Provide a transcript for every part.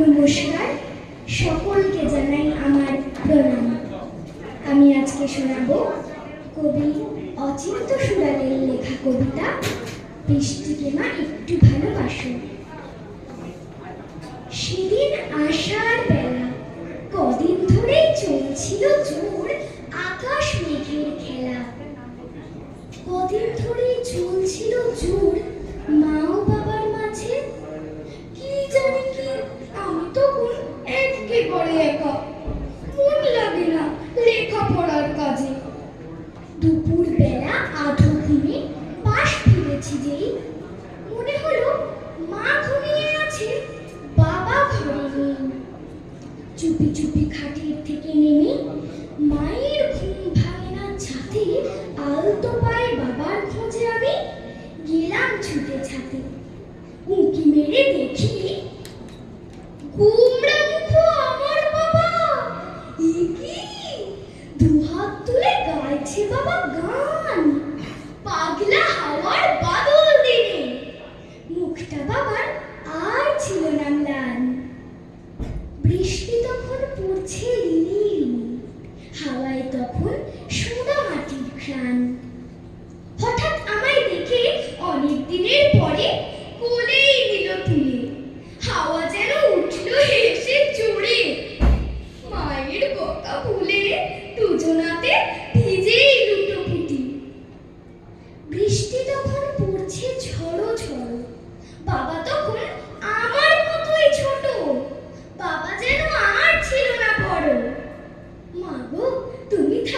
নমস্কার। সকলকে জানাই আমার প্রণাম। আমি আজকে শোনাবো কবি অচিন্ত সুরালের লেখা কবিতা, বৃষ্টিকে মা একটু ভালোবাসো। সেদিন আসার বেলা কদিন ধরেই চলছিল জোর দুপুর বেলা আধো ঘুমে পাশ ফিরেছি যেই মনে হলো মা ঘুমিয়ে আছে, বাবা ঘরে নেই। চুপি চুপি খাটের থেকে নেমে মায়ের ঘুম ভাঙে না ছাতে আলতো পায়ে বাবার খোঁজে আমি গেলাম ছুটে ছাতে। উঁকি মেরে দেখি গুমড়া মুখ আমার বাবা। দুহাত তুলে গাইছে বাবা গান পাগলা হাওয়ার বাদল দিনে মুখটা বাবার আর ছিল না ম্লান।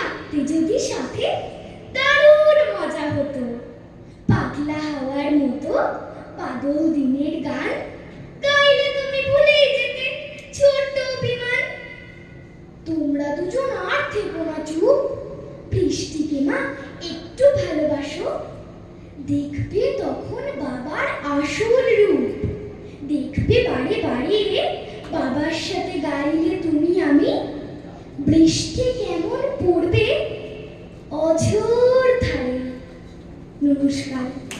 থাকতে যদি সাথে দারুণ মজা হতো। পাগলা হাওয়ার মতো পাগল দিনের গান গাইলে তুমি ভুলেই যেতে, ছোট্ট বিমান তোমরা দুজন আর থেকো না চুপ, বৃষ্টিকে মা একটু ভালোবাসো। দেখবে তখন বাবার আসল রূপ। দেখবে বাড়ি বাড়ি বাবার সাথে গাইলে তুমি আমি বৃষ্টি কেমন পড়বে? অঝোর ধারে নমস্কার।